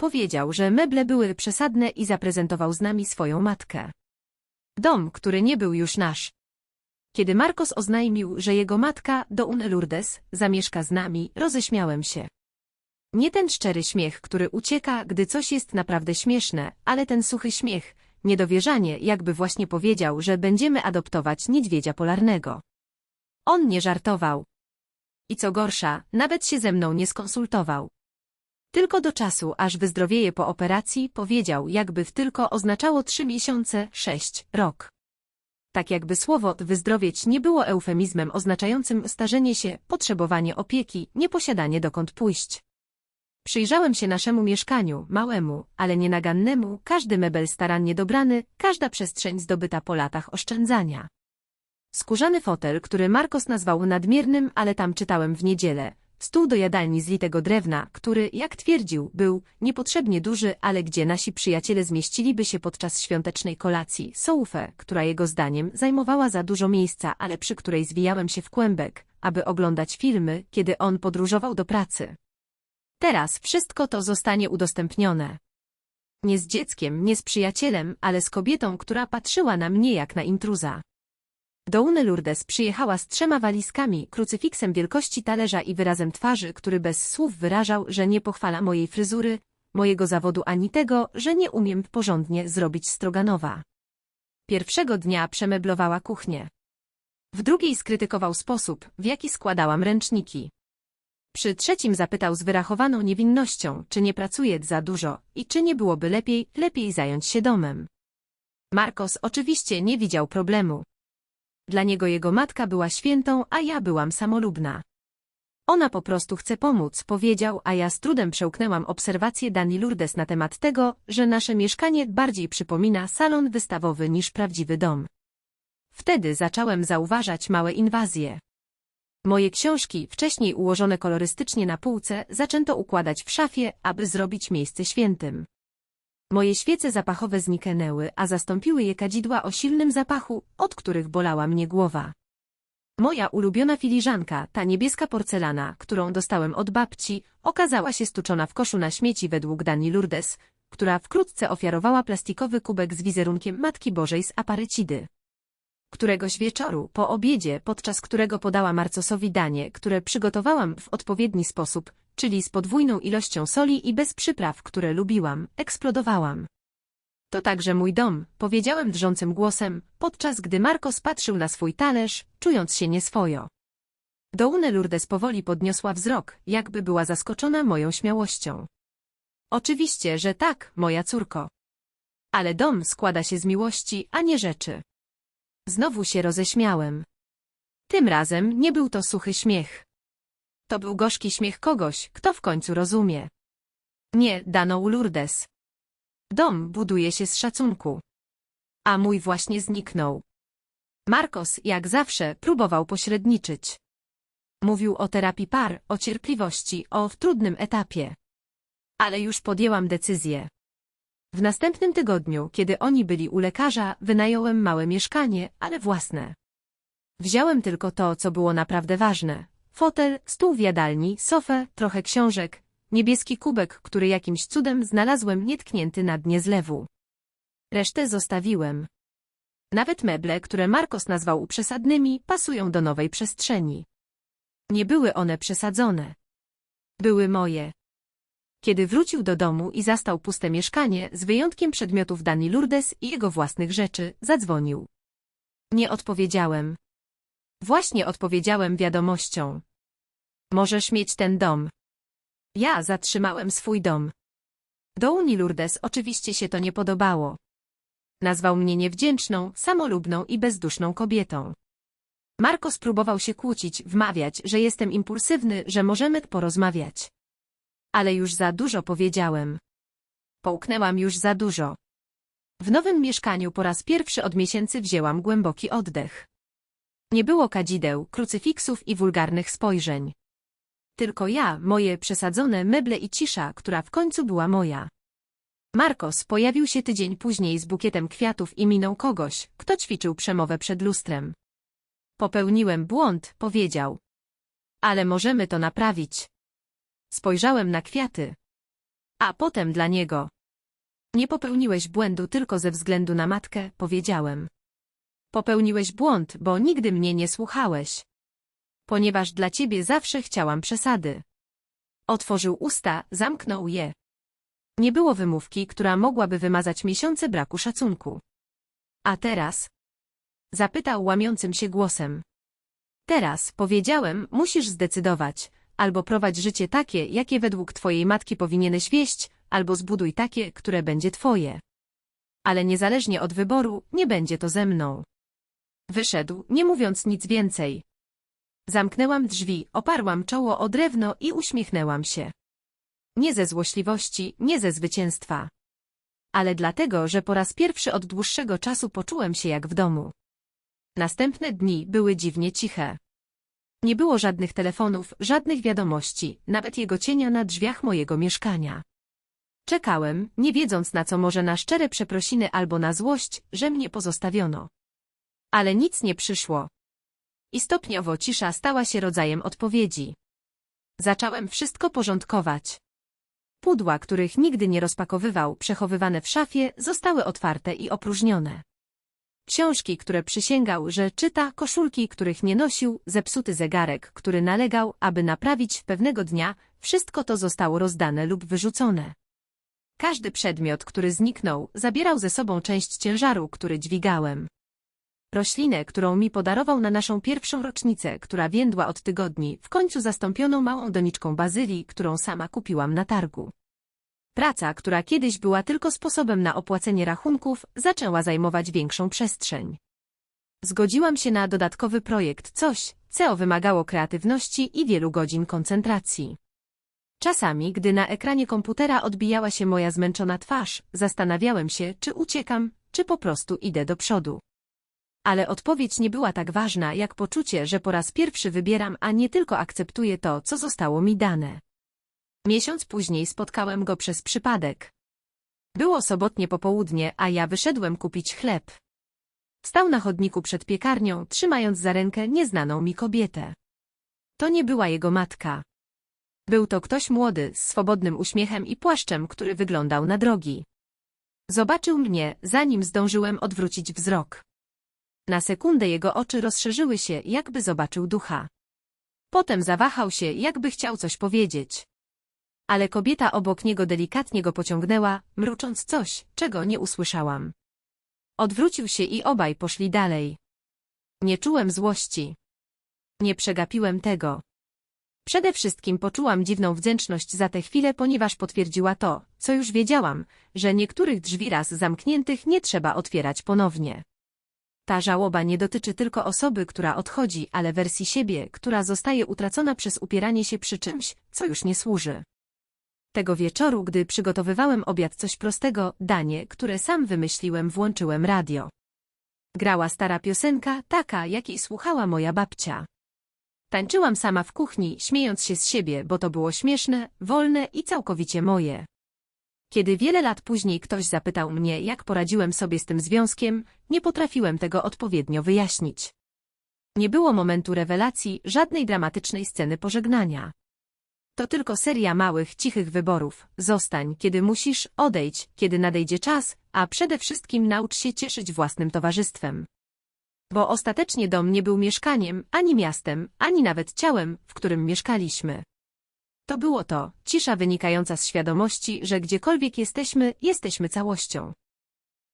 powiedział, że meble były przesadne i zaprezentował z nami swoją matkę. Dom, który nie był już nasz. Kiedy Marcos oznajmił, że jego matka, Doune Lourdes, zamieszka z nami, roześmiałem się. Nie ten szczery śmiech, który ucieka, gdy coś jest naprawdę śmieszne, ale ten suchy śmiech, niedowierzanie, jakby właśnie powiedział, że będziemy adoptować niedźwiedzia polarnego. On nie żartował. I co gorsza, nawet się ze mną nie skonsultował. Tylko do czasu, aż wyzdrowieje po operacji, powiedział, jakby w tylko oznaczało trzy miesiące, sześć, rok. Tak jakby słowo wyzdrowieć nie było eufemizmem oznaczającym starzenie się, potrzebowanie opieki, nieposiadanie dokąd pójść. Przyjrzałem się naszemu mieszkaniu, małemu, ale nienagannemu, każdy mebel starannie dobrany, każda przestrzeń zdobyta po latach oszczędzania. Skórzany fotel, który Marcos nazwał nadmiernym, ale tam czytałem w niedzielę. Stół do jadalni z litego drewna, który, jak twierdził, był niepotrzebnie duży, ale gdzie nasi przyjaciele zmieściliby się podczas świątecznej kolacji. Soufę, która jego zdaniem zajmowała za dużo miejsca, ale przy której zwijałem się w kłębek, aby oglądać filmy, kiedy on podróżował do pracy. Teraz wszystko to zostanie udostępnione. Nie z dzieckiem, nie z przyjacielem, ale z kobietą, która patrzyła na mnie jak na intruza. Doune Lourdes przyjechała z trzema walizkami, krucyfiksem wielkości talerza i wyrazem twarzy, który bez słów wyrażał, że nie pochwala mojej fryzury, mojego zawodu ani tego, że nie umiem porządnie zrobić stroganowa. Pierwszego dnia przemeblowała kuchnię. W drugiej skrytykował sposób, w jaki składałam ręczniki. Przy trzecim zapytał z wyrachowaną niewinnością, czy nie pracuję za dużo i czy nie byłoby lepiej, lepiej zająć się domem. Marcos oczywiście nie widział problemu. Dla niego jego matka była świętą, a ja byłam samolubna. Ona po prostu chce pomóc, powiedział, a ja z trudem przełknęłam obserwację Dani Lourdes na temat tego, że nasze mieszkanie bardziej przypomina salon wystawowy niż prawdziwy dom. Wtedy zacząłem zauważać małe inwazje. Moje książki, wcześniej ułożone kolorystycznie na półce, zaczęto układać w szafie, aby zrobić miejsce świętym. Moje świece zapachowe zniknęły, a zastąpiły je kadzidła o silnym zapachu, od których bolała mnie głowa. Moja ulubiona filiżanka, ta niebieska porcelana, którą dostałem od babci, okazała się stuczona w koszu na śmieci według Dani Lourdes, która wkrótce ofiarowała plastikowy kubek z wizerunkiem Matki Bożej z aparycidy. Któregoś wieczoru, po obiedzie, podczas którego podała Marcosowi danie, które przygotowałam w odpowiedni sposób, czyli z podwójną ilością soli i bez przypraw, które lubiłam, eksplodowałam. To także mój dom, powiedziałem drżącym głosem, podczas gdy Marcos patrzył na swój talerz, czując się nieswojo. Doune Lourdes powoli podniosła wzrok, jakby była zaskoczona moją śmiałością. Oczywiście, że tak, moja córko. Ale dom składa się z miłości, a nie rzeczy. Znowu się roześmiałem. Tym razem nie był to suchy śmiech. To był gorzki śmiech kogoś, kto w końcu rozumie. Nie, dano Lourdes. Dom buduje się z szacunku. A mój właśnie zniknął. Marcos, jak zawsze, próbował pośredniczyć. Mówił o terapii par, o cierpliwości, o w trudnym etapie. Ale już podjęłam decyzję. W następnym tygodniu, kiedy oni byli u lekarza, wynająłem małe mieszkanie, ale własne. Wziąłem tylko to, co było naprawdę ważne. Fotel, stół w jadalni, sofę, trochę książek, niebieski kubek, który jakimś cudem znalazłem nietknięty na dnie zlewu. Resztę zostawiłem. Nawet meble, które Marcos nazwał przesadnymi, pasują do nowej przestrzeni. Nie były one przesadzone. Były moje. Kiedy wrócił do domu i zastał puste mieszkanie, z wyjątkiem przedmiotów Dani Lourdes i jego własnych rzeczy, zadzwonił. Nie odpowiedziałem. Właśnie odpowiedziałem wiadomością. Możesz mieć ten dom. Ja zatrzymałem swój dom. Douni Lourdes oczywiście się to nie podobało. Nazwał mnie niewdzięczną, samolubną i bezduszną kobietą. Marko spróbował się kłócić, wmawiać, że jestem impulsywny, że możemy porozmawiać. Ale już za dużo powiedziałem. Połknęłam już za dużo. W nowym mieszkaniu po raz pierwszy od miesięcy wzięłam głęboki oddech. Nie było kadzideł, krucyfiksów i wulgarnych spojrzeń. Tylko ja, moje przesadzone meble i cisza, która w końcu była moja. Marcos pojawił się tydzień później z bukietem kwiatów i miną kogoś, kto ćwiczył przemowę przed lustrem. Popełniłem błąd, powiedział. Ale możemy to naprawić. Spojrzałem na kwiaty. A potem dla niego. Nie popełniłeś błędu tylko ze względu na matkę, powiedziałem. Popełniłeś błąd, bo nigdy mnie nie słuchałeś. Ponieważ dla ciebie zawsze chciałam przesady. Otworzył usta, zamknął je. Nie było wymówki, która mogłaby wymazać miesiące braku szacunku. A teraz? Zapytał łamiącym się głosem. Teraz, powiedziałem, musisz zdecydować. Albo prowadź życie takie, jakie według twojej matki powinieneś wieść, albo zbuduj takie, które będzie twoje. Ale niezależnie od wyboru, nie będzie to ze mną. Wyszedł, nie mówiąc nic więcej. Zamknęłam drzwi, oparłam czoło o drewno i uśmiechnęłam się. Nie ze złośliwości, nie ze zwycięstwa. Ale dlatego, że po raz pierwszy od dłuższego czasu poczułem się jak w domu. Następne dni były dziwnie ciche. Nie było żadnych telefonów, żadnych wiadomości, nawet jego cienia na drzwiach mojego mieszkania. Czekałem, nie wiedząc na co może na szczere przeprosiny albo na złość, że mnie pozostawiono. Ale nic nie przyszło. I stopniowo cisza stała się rodzajem odpowiedzi. Zacząłem wszystko porządkować. Pudła, których nigdy nie rozpakowywał, przechowywane w szafie, zostały otwarte i opróżnione. Książki, które przysięgał, że czyta, koszulki, których nie nosił, zepsuty zegarek, który nalegał, aby naprawić pewnego dnia, wszystko to zostało rozdane lub wyrzucone. Każdy przedmiot, który zniknął, zabierał ze sobą część ciężaru, który dźwigałem. Roślinę, którą mi podarował na naszą pierwszą rocznicę, która więdła od tygodni, w końcu zastąpiono małą doniczką bazylii, którą sama kupiłam na targu. Praca, która kiedyś była tylko sposobem na opłacenie rachunków, zaczęła zajmować większą przestrzeń. Zgodziłam się na dodatkowy projekt, coś, co wymagało kreatywności i wielu godzin koncentracji. Czasami, gdy na ekranie komputera odbijała się moja zmęczona twarz, zastanawiałem się, czy uciekam, czy po prostu idę do przodu. Ale odpowiedź nie była tak ważna, jak poczucie, że po raz pierwszy wybieram, a nie tylko akceptuję to, co zostało mi dane. Miesiąc później spotkałem go przez przypadek. Było sobotnie popołudnie, a ja wyszedłem kupić chleb. Stał na chodniku przed piekarnią, trzymając za rękę nieznaną mi kobietę. To nie była jego matka. Był to ktoś młody, z swobodnym uśmiechem i płaszczem, który wyglądał na drogi. Zobaczył mnie, zanim zdążyłem odwrócić wzrok. Na sekundę jego oczy rozszerzyły się, jakby zobaczył ducha. Potem zawahał się, jakby chciał coś powiedzieć. Ale kobieta obok niego delikatnie go pociągnęła, mrucząc coś, czego nie usłyszałam. Odwrócił się i obaj poszli dalej. Nie czułem złości. Nie przegapiłem tego. Przede wszystkim poczułam dziwną wdzięczność za tę chwilę, ponieważ potwierdziła to, co już wiedziałam, że niektórych drzwi raz zamkniętych nie trzeba otwierać ponownie. Ta żałoba nie dotyczy tylko osoby, która odchodzi, ale wersji siebie, która zostaje utracona przez upieranie się przy czymś, co już nie służy. Tego wieczoru, gdy przygotowywałem obiad coś prostego, danie, które sam wymyśliłem, włączyłem radio. Grała stara piosenka, taka, jakiej słuchała moja babcia. Tańczyłam sama w kuchni, śmiejąc się z siebie, bo to było śmieszne, wolne i całkowicie moje. Kiedy wiele lat później ktoś zapytał mnie, jak poradziłem sobie z tym związkiem, nie potrafiłem tego odpowiednio wyjaśnić. Nie było momentu rewelacji, żadnej dramatycznej sceny pożegnania. To tylko seria małych, cichych wyborów. Zostań, kiedy musisz, odejdź, kiedy nadejdzie czas, a przede wszystkim naucz się cieszyć własnym towarzystwem. Bo ostatecznie dom nie był mieszkaniem, ani miastem, ani nawet ciałem, w którym mieszkaliśmy. To było to, cisza wynikająca z świadomości, że gdziekolwiek jesteśmy, jesteśmy całością.